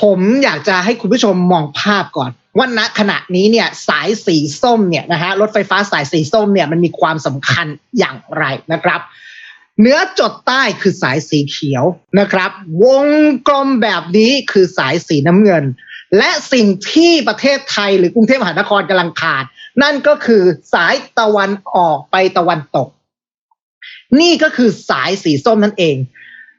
ผมอยากจะให้คุณผู้ชมมองภาพก่อน ว่าณขณะนี้เนี่ยสายสีส้มเนี่ยนะฮะรถไฟฟ้าสายสีส้มเนี่ยมันมีความสำคัญอย่างไรนะครับเนื้อจดใต้คือสายสีเขียวนะครับ วงกลมแบบนี้คือสายสีน้ำเงิน และสิ่งที่ประเทศไทยหรือกรุงเทพมหานครกำลังขาด นั่นก็คือสายตะวันออกไปตะวันตก นี่ก็คือสายสีส้มนั่นเอง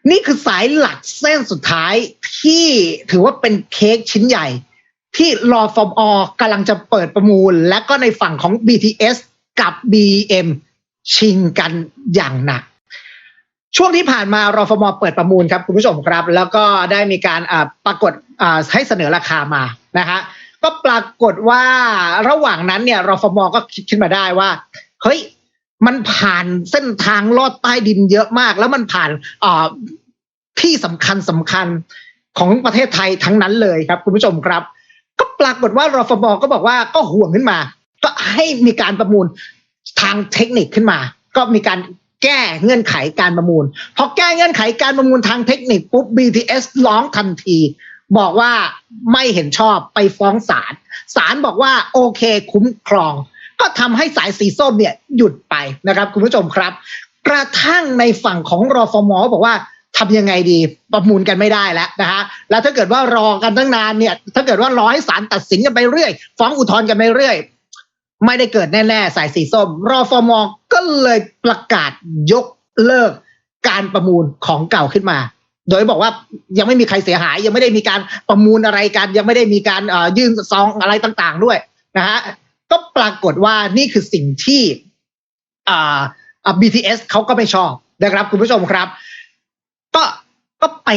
นี่คือสายหลักเส้นสุดท้ายที่ถือว่าเป็นเค้กชิ้นใหญ่ ที่รอฟอร์มอกำลังจะเปิดประมูล และก็ในฝั่งของ BTS กับ BM ชิงกันอย่างหนัก ช่วงที่ผ่านมารอฟอร์มอเปิดประมูลครับคุณผู้ชมครับ แล้วก็ได้มีการปรากฏให้เสนอราคามานะคะก็ปรากฏว่าระหว่างนั้นเนี่ยรอฟมก็คิดขึ้นมาได้ว่า เฮ้ย มันผ่านเส้นทางลอดใต้ดินเยอะมาก แล้วมันผ่านอ่า ที่สำคัญสำคัญของประเทศไทยทั้งนั้นเลยครับคุณผู้ชมครับ ก็ปรากฏว่ารฟมก็บอกว่าก็ห่วงขึ้นมา ก็ให้มีการประมูลทางเทคนิคขึ้นมา ก็มีการแก้เงื่อนไขการประมูลพอแก้เงื่อนไขการประมูลทางเทคนิคปุ๊บ BTS ร้องทันที บอกว่าไม่เห็นชอบไปฟ้องศาลศาลบอกว่าโอเคคุ้มครอง ก็ทำให้สายสีส้มเนี่ยหยุดไปนะครับคุณผู้ชมครับ กระทั่งในฝั่งของรอฟมอบอกว่า ทำยังไงดีประมูลกันไม่ได้แล้วนะฮะแล้วถ้าเกิดว่ารอกันตั้งนานเนี่ย ถ้าเกิดว่ารอให้ศาลตัดสินกันไปเรื่อย ฟ้องอุทธรณ์กันไปเรื่อย ไม่ได้เกิดแน่ๆสายสีส้ม รอฟอมก็เลยประกาศยกเลิกการประมูลของเก่าขึ้นมา โดยบอกว่ายังไม่มีใครเสียหาย ยังไม่ได้มีการประมูลอะไรกัน ยังไม่ได้มีการยื่นซองอะไรต่างๆ ด้วยนะฮะก็ปรากฏว่านี่คือสิ่งที่อ่า BTS เขาก็ไม่ชอบนะครับคุณผู้ชมครับ ก็ก็ไป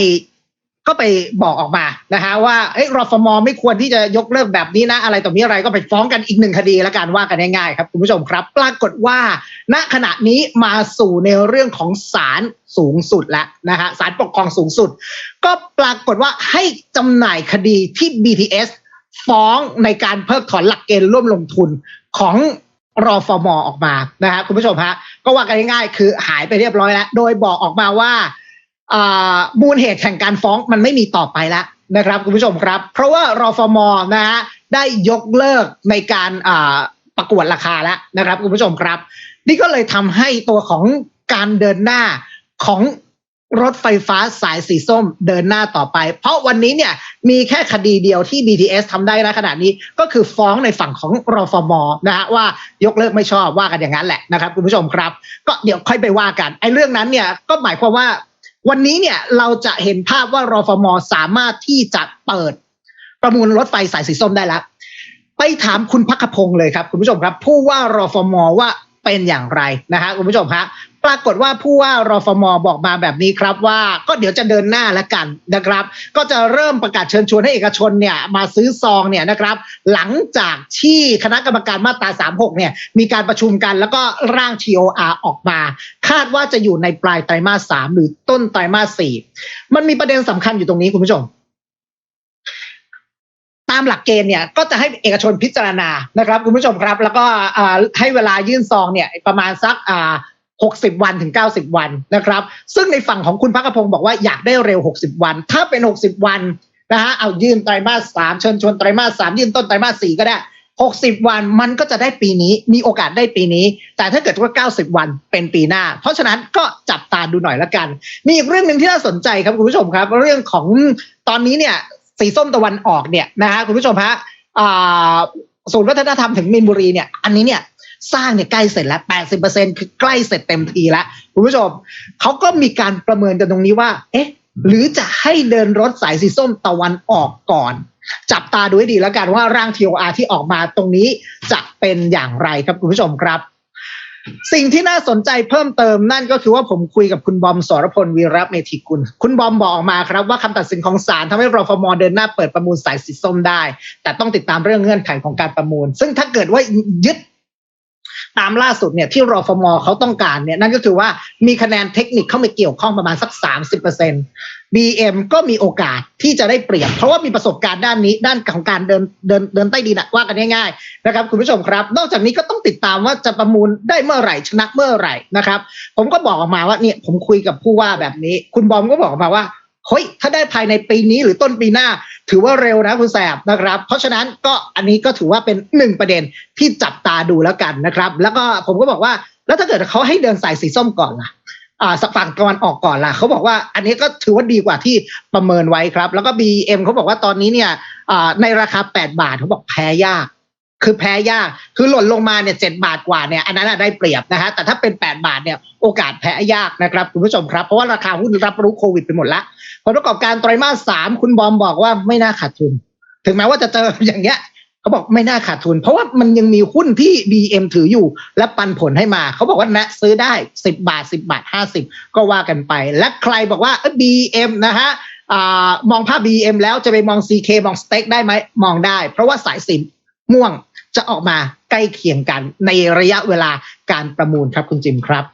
ก็ไปบอกออกมานะฮะว่าเอ้ยรฟมไม่ควรที่จะยกเลิกแบบนี้นะ อะไรต่อมีอะไรก็ไปฟ้องกันอีกหนึ่งคดีแล้วกันว่ากันง่ายๆครับคุณผู้ชมครับ ปรากฏว่า ณขณะนี้มาสู่ในเรื่องของศาลสูงสุดแล้วนะฮะศาลปกครองสูงสุด ก็ปรากฏว่าให้จำหน่ายคดีที่ BTS ฟ้องในการเพิกถอนหลักเกณฑ์ร่วมลงทุนของรอฟมออกมานะฮะคุณผู้ชมฮะก็ว่ากันง่ายๆคือหายไปเรียบร้อยแล้ว โดยบอกออกมาว่า มูลเหตุแห่งการฟ้องมันไม่มีต่อไปแล้วนะครับคุณผู้ชมครับ เพราะว่ารอฟมนะฮะได้ยกเลิกในการประกวดราคาแล้วนะครับคุณผู้ชมครับ นี่ก็เลยทำให้ตัวของการเดินหน้าของรถไฟฟ้าสายสีส้มเดินหน้าต่อไป เพราะวันนี้เนี่ยมีแค่คดีเดียวที่ BTS ทำได้นะขณะนี้ก็คือฟ้องในฝั่งของรอฟมนะฮะว่ายกเลิกไม่ชอบว่ากันอย่างนั้นแหละนะครับคุณผู้ชมครับ ก็เดี๋ยวค่อยไปว่ากันไอ้เรื่องนั้นเนี่ยก็หมายความว่า วันนี้เนี่ยเราจะเห็นภาพว่ารฟมสามารถที่จะเปิดประมูลรถไฟสายสีส้มได้แล้วไปถามคุณพักพงศ์เลยครับ คุณผู้ชมครับ ผู้ว่ารฟมว่าเป็นอย่างไรนะฮะคุณผู้ชมฮะ ปรากฏว่าผู้ว่ารฟมบอกมาแบบนี้ครับว่าก็เดี๋ยวจะเดินหน้าแล้วกันนะครับ ก็จะเริ่มประกาศเชิญชวนให้เอกชนเนี่ยมาซื้อซองเนี่ยนะครับ หลังจากที่คณะกรรมการมาตรา 36 เนี่ยมีการประชุมกันแล้วก็ร่าง TOR ออกมา คาดว่าจะอยู่ในปลายไตรมาส 3 หรือต้นไตรมาส 4 มันมีประเด็นสำคัญอยู่ตรงนี้คุณผู้ชมตามหลักเกณฑ์เนี่ยก็จะให้เอกชนพิจารณานะครับคุณผู้ชมครับ แล้วก็ให้เวลายื่นซองเนี่ยประมาณสักอ่า 60 วันถึง 90 วันนะครับ ซึ่งในฝั่งของคุณพักพงศ์บอกว่าอยากได้เร็ว 60 วัน ถ้าเป็น 60 วันนะฮะเอายื่นไตรมาสสามเชิญชวนไตรมาสสามยื่นต้นไตรมาสสี่ก็ได้ 60 วันมันก็จะได้ปีนี้มีโอกาสได้ปีนี้ แต่ถ้าเกิดว่า 90 วันเป็นปีหน้า เพราะฉะนั้นก็จับตาดูหน่อยละกัน มีอีกเรื่องหนึ่งที่น่าสนใจครับคุณผู้ชมครับ เรื่องของตอนนี้เนี่ยสีส้มตะวันออกเนี่ยนะฮะคุณผู้ชมฮะศูนย์วัฒนธรรมถึงมินบุรีเนี่ยอันนี้เนี่ย สร้างเนี่ยใกล้เสร็จแล้ว 80%คือใกล้เสร็จเต็มทีแล้วคุณผู้ชมเขาก็มีการประเมินกันตรงนี้ว่า เอ๊ะ หรือจะให้เดินรถสายสีส้มตะวันออกก่อน จับตาดูให้ดีแล้วกันว่าร่าง TOR ที่ออกมาตรงนี้จะเป็นอย่างไรครับคุณผู้ชมครับสิ่งที่น่าสนใจเพิ่มเติมนั่นก็คือว่าผมคุยกับคุณบอมสรพลวีระเมธีกุล คุณบอมบอกออกมาครับว่าคำตัดสินของศาลทำให้รฟมเดินหน้าเปิดประมูลสายสีส้มได้ แต่ต้องติดตามเรื่องเงื่อนไขของการประมูล ซึ่งถ้าเกิดว่ายึด ตามล่าสุดเนี่ยที่รอฟมเขาต้องการเนี่ยนั่นก็คือว่ามีคะแนนเทคนิคเข้ามาเกี่ยวข้องประมาณสัก 30% BM ก็มีโอกาสที่จะได้เปรียบ เพราะว่ามีประสบการณ์ด้านนี้ด้านของการเดินเดินเดินใต้ดินอะว่ากันง่ายๆนะครับคุณผู้ชมครับ นอกจากนี้ก็ต้องติดตามว่าจะประมูลได้เมื่อไหร่ชนะเมื่อไหร่นะครับ ผมก็บอกออกมาว่าเนี่ยผมคุยกับผู้ว่าแบบนี้ คุณบอมก็บอกออกมาว่าเฮ้ยถ้าได้ภายในปีนี้หรือต้นปีหน้า ถือว่าเร็วนะคุณแสบนะครับ เพราะฉะนั้นก็อันนี้ก็ถือว่าเป็นหนึ่งประเด็นที่จับตาดูแล้วกันนะครับ แล้วก็ผมก็บอกว่าแล้วถ้าเกิดเขาให้เดินสายสีส้มก่อนล่ะอ่าฝั่งตะวันออกก่อนล่ะเขาบอกว่าอันนี้ก็ถือว่าดีกว่าที่ประเมินไว้ครับ แล้วก็ BM เขาบอกว่าตอนนี้เนี่ยอ่าในราคา 8 บาทเขาบอกแพ้ยาก คือแพ้ยาก คือหล่นลงมาเนี่ยเจ็บาทกว่าเนี่ยอันนั้นได้เปรียบนะฮะ แต่ถ้าเป็น 8 บาทเนี่ยโอกาสแพ้ยากนะครับคุณผู้ชมครับ เพราะว่าราคาหุ้นรับรู้โควิดไปหมดละผลประกอบการไตรมาสสามคุณบอมบอกว่าไม่น่าขาดทุน ถึงแม้ว่าจะเจออย่างเงี้ยเขาบอกไม่น่าขาดทุน เพราะว่ามันยังมีหุ้นที่ BM ถืออยู่ และปันผลให้มา เขาบอกว่านะซื้อได้ 10 บาท 10 บาท 50 ก็ว่ากันไป และใครบอกว่าเอ้ย BM นะฮะมองภาพ BM แล้วจะไปมอง CK มองสเต็กได้ไหมมองได้ เพราะว่าสายสินม่วง จะออกมาใกล้เคียงกันในระยะเวลาการประมูลครับคุณจิมครับ